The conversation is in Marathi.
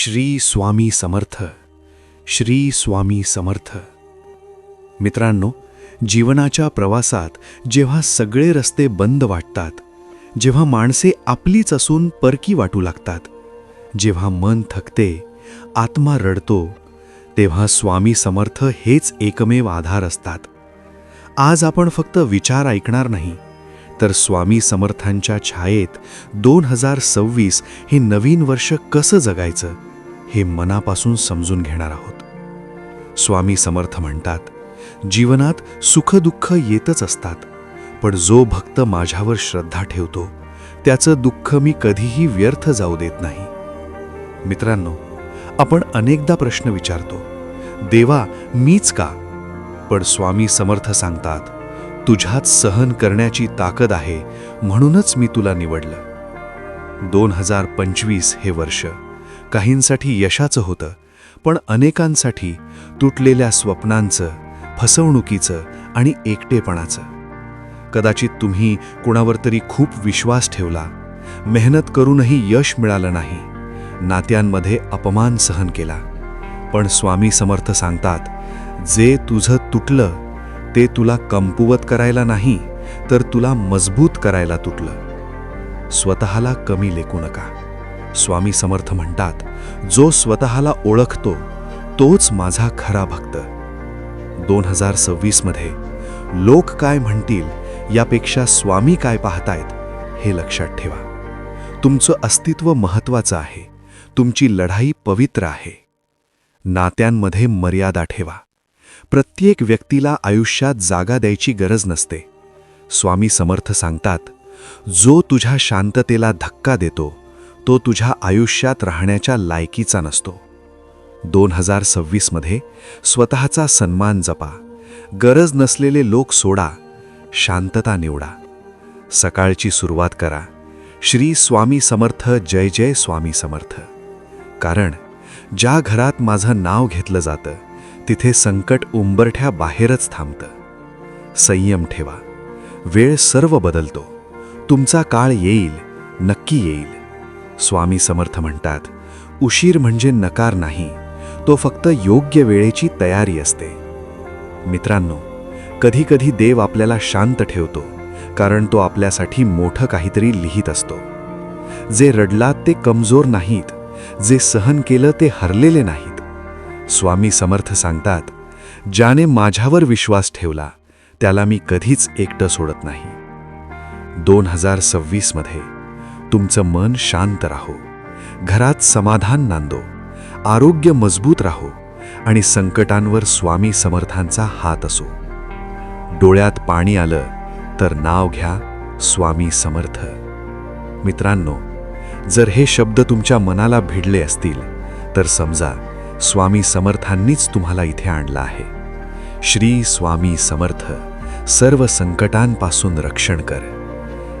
श्री स्वामी समर्थ श्री स्वामी समर्थ. मित्रांनो जीवनाच्या प्रवासात जेव्हा सगळे रस्ते बंद वाटतात जेव्हा माणसे आपलीच असून परकी वाटू लागतात जेव्हा मन थकते आत्मा रडतो तेव्हा स्वामी समर्थ हेच एकमेव आधार असतात. आज आपण फक्त विचार ऐकणार नाही तर स्वामी समर्थांच्या छायेत दोन हजार सव्वीस हे नवीन वर्ष कसं जगायचं? हे मनापासून समजून घेणार आहोत. स्वामी समर्थ म्हणतात जीवनात सुखदुःख येतच असतात पण जो भक्त माझ्यावर श्रद्धा ठेवतो त्याचं दुःख मी कधीही व्यर्थ जाऊ देत नाही. मित्रांनो आपण अनेकदा प्रश्न विचारतो देवा मीच का? पण स्वामी समर्थ सांगतात तुझ्यात सहन करण्याची ताकद आहे म्हणूनच मी तुला निवडलं. दोन हजार पंचवीस हे वर्ष. काहींसाठी यशाचं होतं पण अनेकांसाठी तुटलेल्या स्वप्नांचं फसवणुकीचं आणि एकटेपणाचं. कदाचित तुम्ही कुणावर तरी खूप विश्वास ठेवला मेहनत करूनही यश मिळालं नाही नात्यांमध्ये अपमान सहन केला. पण स्वामी समर्थ सांगतात जे तुझं तुटलं ते तुला कमकुवत करायला नाही तर तुला मजबूत करायला तुटलं. स्वतःला कमी लेखू नका. स्वामी समर्थ म्हणतात जो स्वतःला ओळखतो तोच माझा खरा भक्त. दोन हजार सव्वीसमध्ये लोक काय म्हणतील यापेक्षा स्वामी काय पाहतायत हे लक्षात ठेवा. तुमचं अस्तित्व महत्त्वाचं आहे तुमची लढाई पवित्र आहे. नात्यांमध्ये मर्यादा ठेवा. प्रत्येक व्यक्तीला आयुष्यात जागा द्यायची गरज नसते. स्वामी समर्थ सांगतात जो तुझ्या शांततेला धक्का देतो तो तुझ्या आयुष्यात राहण्याच्या लायकीचा नसतो. दोन हजार सव्वीसमध्ये स्वतःचा सन्मान जपा. गरज नसलेले लोक सोडा. शांतता निवडा. सकाळची सुरुवात करा. श्री स्वामी समर्थ जय जय स्वामी समर्थ. कारण ज्या घरात माझं नाव घेतलं जातं तिथे संकट उंबरठ्या बाहेरच थांबतं. संयम ठेवा. वेळ सर्व बदलतो. तुमचा काळ येईल नक्की येईल. स्वामी समर्थ म्हणतात उशीर म्हणजे नकार नाही तो फक्त योग्य वेळेची तयारी असते. मित्रांनो कधीकधी देव आपल्याला शांत ठेवतो कारण तो आपल्यासाठी मोठं काहीतरी लिहित असतो. जे रडलात ते कमजोर नाहीत जे सहन केलं ते हरलेले नाहीत. स्वामी समर्थ सांगतात ज्याने माझ्यावर विश्वास ठेवला त्याला मी कधीच एकटं सोडत नाही. दोन हजार सव्वीसमध्ये तुमचं मन शांत राहो. घरात समाधान नांदो. आरोग्य मजबूत राहो आणि संकटांवर स्वामी समर्थांचा हात असो. डोळ्यात पाणी आलं तर नाव घ्या स्वामी समर्थ. मित्रांनो जर हे शब्द तुमच्या मनाला भिडले असतील तर समजा स्वामी समर्थांनीच तुम्हाला इथे आणलं आहे. श्री स्वामी समर्थ सर्व संकटांपासून रक्षण कर.